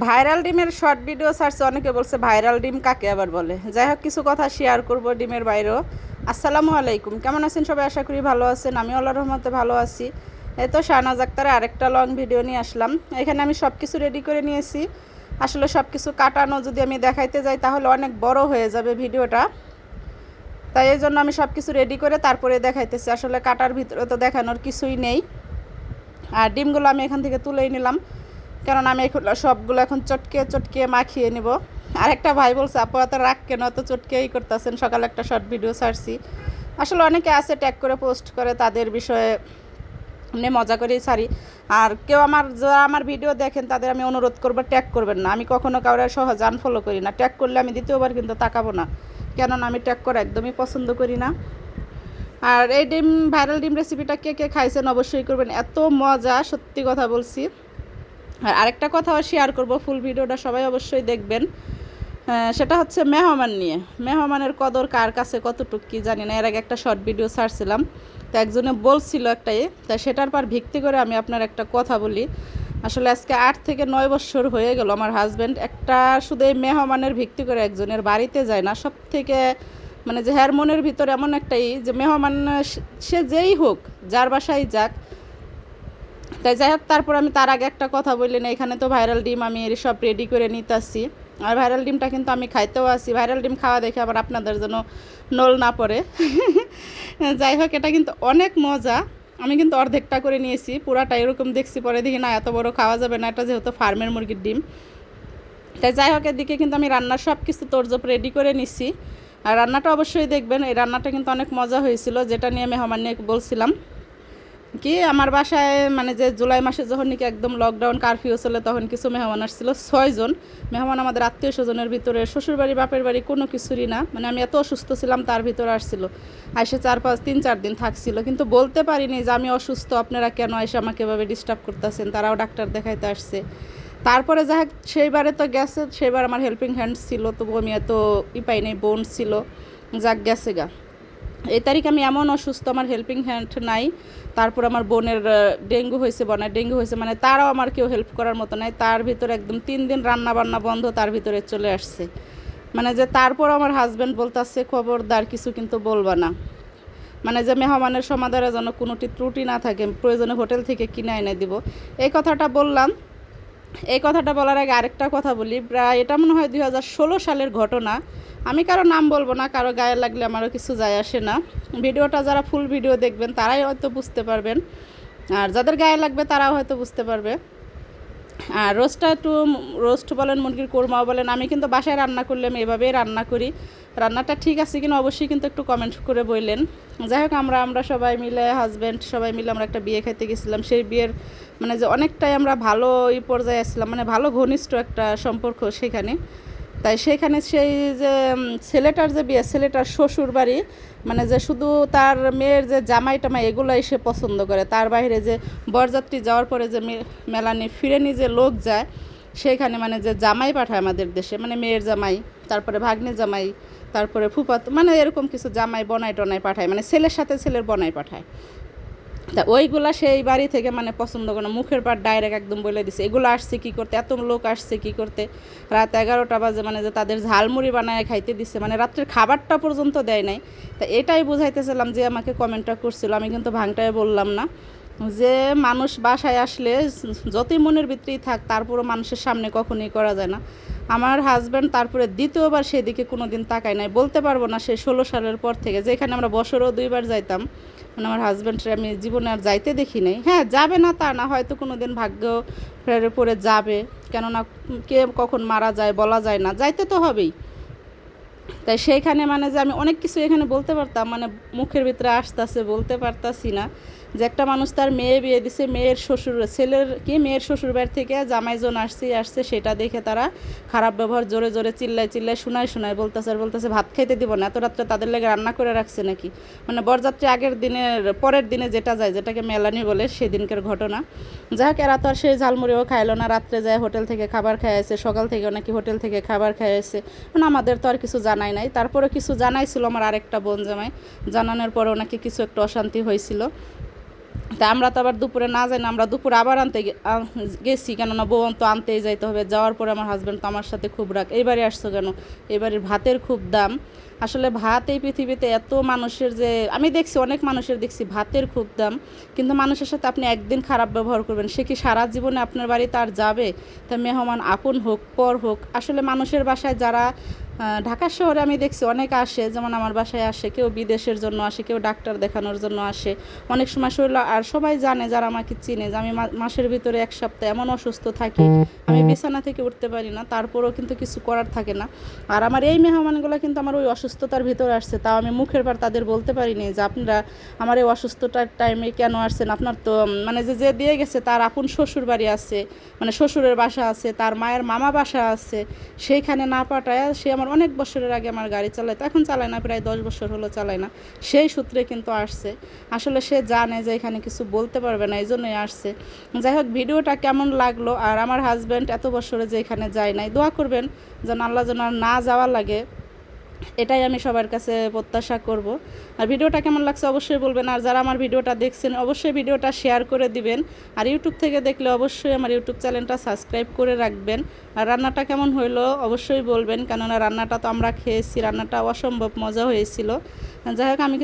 Viral ডিমের short video ছাড়ছে অনেকে বলছে ভাইরাল ডিম কাকে আবার বলে? যাই হোক, কিছু কথা শেয়ার করব ডিমের বাইরেও। আসসালামু আলাইকুম। কেমন আছেন সবাই? আশা করি ভালো আছেন। আমি আল্লাহ রহমতে ভালো আছি। এই তো শাহনাজ আক্তারে আরেকটা লং ভিডিও নিয়ে আসলাম। এখানে আমি সব কিছু রেডি করে নিয়েছি। আসলে সব কিছু কাটানো যদি আমি দেখাইতে যাই, তাহলে অনেক বড় হয়ে যাবে ভিডিওটা। তাই এই জন্য আমি সব কিছু রেডি করে তারপরে দেখাইতেছি। আসলে কাটার ভিতরে তো দেখানোর কিছুই নেই। আর ডিমগুলো আমি এখান থেকে তুলেই নিলাম। কারণ আমি এগুলো সবগুলো এখন চটকে চটকে মাখিয়ে নিব। আর একটা ভাই বলছে, আপু, এত রাগ কেন? এত চটকেই করতেছেন। সকালে একটা শর্ট ভিডিও ছাড়ছি। আসলে অনেকে আছে ট্যাগ করে পোস্ট করে, তাদের বিষয়ে এমনি মজা করেই ছাড়ি। আর কেউ আমার, যারা আমার ভিডিও দেখেন, তাদের আমি অনুরোধ করব ট্যাগ করবেন না। আমি কখনো কাউরে সহজ আনফলো করি না। ট্যাগ করলে আমি দ্বিতীয়বার কিন্তু তাকাবো না। কেননা আমি ট্যাগ করা একদমই পছন্দ করি না। আর এই ডিম ভাইরাল ডিম রেসিপিটা কে কে খাইছেন অবশ্যই করবেন। এত মজা, সত্যি কথা বলছি। আর আরেকটা কথাও শেয়ার করব ফুল ভিডিওটা সবাই অবশ্যই দেখবেন। সেটা হচ্ছে মেহমান নিয়ে। মেহমানের কদর কার কাছে কতটুকু কি জানি না, এর আগে একটা শর্ট ভিডিও ছাড়ছিলাম, তো একজনে বলছিল একটাই তা সেটার পর ভিত্তি করে আমি আপনার একটা কথা বলি। আসলে আজকে আট থেকে নয় বছর হয়ে গেল আমার হাজব্যান্ড একটা শুধু এই মেহমানের ভিত্তি করে একজনের বাড়িতে যায় না সব থেকে মানে যে হ্যার মনের ভিতরে এমন একটাই যে মেহমান সে যেই হোক, যার বাসায় যাক তাই যাই হোক, তারপর আমি তার আগে একটা কথা বললেন, এখানে তো ভাইরাল ডিম আমি এর সব রেডি করে নিতে আসছি আর ভাইরাল ডিমটা কিন্তু আমি খাইতেও আসি ভাইরাল ডিম খাওয়া দেখে আবার আপনাদের জন্য নল না পড়ে। যাই হোক, এটা কিন্তু অনেক মজা। আমি কিন্তু অর্ধেকটা করে নিয়েছি পুরাটা এরকম দেখছি, পরে দেখি না, এত বড় খাওয়া যাবে না, এটা যেহেতু ফার্মের মুরগির ডিম। তাই যাই হোক, এদিকে কিন্তু আমি রান্নার সব কিছু তোরজোপ রেডি করে নিছি। আর রান্নাটা অবশ্যই দেখবেন, এই রান্নাটা কিন্তু অনেক মজা হয়েছিল, যেটা নিয়ে আমি আমার নিয়ে বলছিলাম। কি আমার বাসায় মানে যে জুলাই মাসে যখন নাকি একদম লকডাউন কারফিউ চলে, তখন কিছু মেহমান আসছিল, ছয়জন। মেহমান আমাদের আত্মীয় স্বজনের ভিতরে, শ্বশুরবাড়ি, বাপের বাড়ি কোনো কিছুরই না। মানে আমি এত অসুস্থ ছিলাম, তার ভিতরে আসছিল। আইসে চার পাঁচ, তিন চার দিন থাকছিল। কিন্তু বলতে পারিনি যে আমি অসুস্থ, আপনারা কেন এসে আমাকে এভাবে ডিস্টার্ব করতেছেন? তারাও ডাক্তার দেখাইতে আসছে। তারপরে হোক, সেইবারে তো গেছে, সেইবার আমার হেল্পিং হ্যান্ড ছিল তবু আমি এত ই পাই নাই, বোন ছিল। যাক, গেছে গা। এই তারিখ আমি এমন অসুস্থ, আমার হেল্পিং হ্যান্ড নাই। তারপর আমার বোনের ডেঙ্গু হয়েছে, বনের ডেঙ্গু হয়েছে মানে তারাও আমার কেউ হেল্প করার মতো নাই। তার ভিতরে একদম তিন দিন রান্না বান্না বন্ধ, তার ভিতরে চলে আসছে। মানে যে তারপর আমার হাজব্যান্ড বলতেছে, খবরদার, কিছু কিন্তু বলবা না। মানে যে মেহমানের সমাধানের জন্য কোনোটি ত্রুটি না থাকে, প্রয়োজনে হোটেল থেকে কিনে এনে দিব। এই কথাটা বললাম এই কথাটা বলার আগে আরেকটা কথা বলি। প্রায় এটা মনে হয় দুই হাজার ষোলো সালের ঘটনা। আমি কারও নাম বলব না, কারও গায়ে লাগলে আমারও কিছু যায় আসে না। ভিডিওটা যারা ফুল ভিডিও দেখবেন, তারাই হয়তো বুঝতে পারবেন। আর যাদের গায়ে লাগবে, তারাও হয়তো বুঝতে পারবে। আর রোস্টটা একটু রোস্ট বলেন, মুরগির কোরমাও বলেন, আমি কিন্তু বাসায় রান্না করলাম আমি এভাবেই রান্না করি। রান্নাটা ঠিক আছে কিনা অবশ্যই কিন্তু একটু কমেন্ট করে বললেন। যাই হোক, আমরা আমরা সবাই মিলে হাজব্যান্ড সবাই মিলে আমরা একটা বিয়ে খাইতে গেছিলাম। সেই বিয়ের মানে যে অনেকটাই আমরা ভালো এই পর্যায়ে আসছিলাম মানে ভালো ঘনিষ্ঠ একটা সম্পর্ক সেখানে। তাই সেখানে সেই যে ছেলেটার যে বিয়ে, ছেলেটার শ্বশুর বাড়ি মানে যে শুধু তার মেয়ের যে জামাই টামাই, এগুলোই সে পছন্দ করে। তার বাইরে যে বরযাত্রী যাওয়ার পরে যে মেলানি ফিরেনি যে লোক যায়, সেখানে মানে যে জামাই পাঠায় আমাদের দেশে মানে মেয়ের জামাই, তারপরে ভাগ্নে জামাই, তারপরে ফুপাত মানে এরকম কিছু জামাই বনাই টনাই পাঠায় মানে ছেলের সাথে ছেলের বনাই পাঠায়। তা ওইগুলা সেই বাড়ি থেকে মানে পছন্দ করে না। মুখের পার ডাইরেক্ট একদম বলে দিছে। এগুলো আসছে কী করতে? এত লোক আসছে কী করতে? রাত এগারোটা বাজে মানে যে তাদের ঝালমুড়ি বানায় খাইতে দিছে। মানে রাত্রের খাবারটা পর্যন্ত দেয় নাই। তা এটাই বুঝাইতেছিলাম যে আমাকে কমেন্টটা করছিল। আমি কিন্তু ভাঙটায় বললাম না। যে মানুষ বাসায় আসলে যতই মনের ভিতরেই থাক, তারপরও মানুষের সামনে কখনোই করা যায় না। আমার হাজব্যান্ড তারপরে দ্বিতীয়বার সেদিকে কোনো দিন তাকায় নাই। বলতে পারব না সে ষোলো সালের পর থেকে। যেখানে আমরা বছরও দুইবার যাইতাম মানে আমার হাজব্যান্ডের আমি জীবনে আর যাইতে দেখি নাই। হ্যাঁ যাবে না তা না, হয়তো কোনো দিন ভাগ্য ফেরে পরে যাবে। কেননা কে কখন মারা যায় বলা যায় না, যাইতে তো হবেই। তাই সেইখানে মানে যে আমি অনেক কিছু এখানে বলতে পারতাম মানে মুখের ভিতরে আসতেছে, বলতে পারতাছি না। যে একটা মানুষ তার মেয়ে বিয়ে দিছে, মেয়ের শ্বশুর, ছেলের কি, মেয়ের শ্বশুর বাড়ি থেকে জামাইজন আসছে আসছে, সেটা দেখে তারা খারাপ ব্যবহার জোরে জোরে চিল্লায় চিল্লায়, শোনায় শোনায় বলতেছে আর বলতেছে, ভাত খাইতে দিব না, এত রাত্রে তাদের লেগে রান্না করে রাখছে নাকি? মানে বরযাত্রী আগের দিনের, পরের দিনে যেটা যায়, যেটাকে মেলানি বলে সেদিনকার ঘটনা। যাই হোক এরা তো আর সেই ঝালমুড়িও খাইলো না, রাত্রে যায় হোটেল থেকে খাবার খাইয়েছে সকাল থেকে নাকি হোটেল থেকে খাবার খাইয়েছে মানে আমাদের তো আর কিছু জানাই নাই। তারপরে কিছু জানাইছিল আমার আরেকটা বোন জামাই, জানানোর পরেও নাকি কিছু একটু অশান্তি হয়েছিল তা আমরা তো আবার দুপুরে না যাই না, আমরা দুপুরে আবার আনতে গেছি। কেননা বউ তো আনতেই যাইতে হবে। যাওয়ার পরে আমার হাজব্যান্ড তো আমার সাথে খুব রাগ। এবারে আসছো কেন? এবারে ভাতের খুব দাম। আসলে ভাত এই পৃথিবীতে এত মানুষের যে, আমি দেখছি, অনেক মানুষের দেখছি ভাতের খুব দাম, কিন্তু মানুষের সাথে আপনি একদিন খারাপ ব্যবহার করবেন। সে কি সারা জীবনে আপনার বাড়িতে আর যাবে? তা মেহমান আপন হোক, পর হোক। আসলে মানুষের বাসায় যারা ঢাকা শহরে আমি দেখছি অনেক আসে, যেমন আমার বাসায় আসে, কেউ বিদেশের জন্য আসে, কেউ ডাক্তার দেখানোর জন্য আসে। অনেক সময় শরীর আর সবাই জানে যারা আমাকে চিনে যে আমি মাসের ভিতরে এক সপ্তাহ এমন অসুস্থ থাকি, আমি বিছানা থেকে উঠতে পারি না, তারপরেও কিন্তু কিছু করার থাকে না। আর আমার এই মেহমানগুলো কিন্তু আমার ওই অসুস্থতার ভিতরে আসছে, তাও আমি মুখের পর তাদের বলতে পারিনি যে আপনারা আমার এই অসুস্থতার টাইমে কেন আসছেন? আপনার তো মানে যে যে দিয়ে গেছে তার আপন শ্বশুর বাড়ি আছে মানে শ্বশুরের বাসা আছে, তার মায়ের মামা বাসা আছে, সেইখানে না পাঠায় সে আমার অনেক বছরের আগে আমার গাড়ি চালায়, তো এখন চালায় না, প্রায় দশ বছর হলো চালায় না, সেই সূত্রে কিন্তু আসছে। আসলে সে জানে যে এখানে কিছু বলতে পারবে না এই জন্যই আসছে। যাই হোক, ভিডিওটা কেমন লাগল? আর আমার হাজব্যান্ড এত বছরে যে এখানে যায় নাই, দোয়া করবেন যেন আল্লাহ যেন আর না যাওয়া লাগে। এটাই আমি সবার কাছে প্রত্যাশা করব। আর ভিডিওটা কেমন লাগছে অবশ্যই বলবেন। আর যারা আমার ভিডিওটা দেখছেন, অবশ্যই ভিডিওটা শেয়ার করে দিবেন। আর ইউটিউব থেকে দেখলে অবশ্যই আমার ইউটিউব চ্যানেলটা সাবস্ক্রাইব করে রাখবেন। আর রান্নাটা কেমন হইল অবশ্যই বলবেন, কেননা রান্নাটা তো আমরা খেয়েছি রান্নাটা অসম্ভব মজা হয়েছিল। যাই হোক, আমি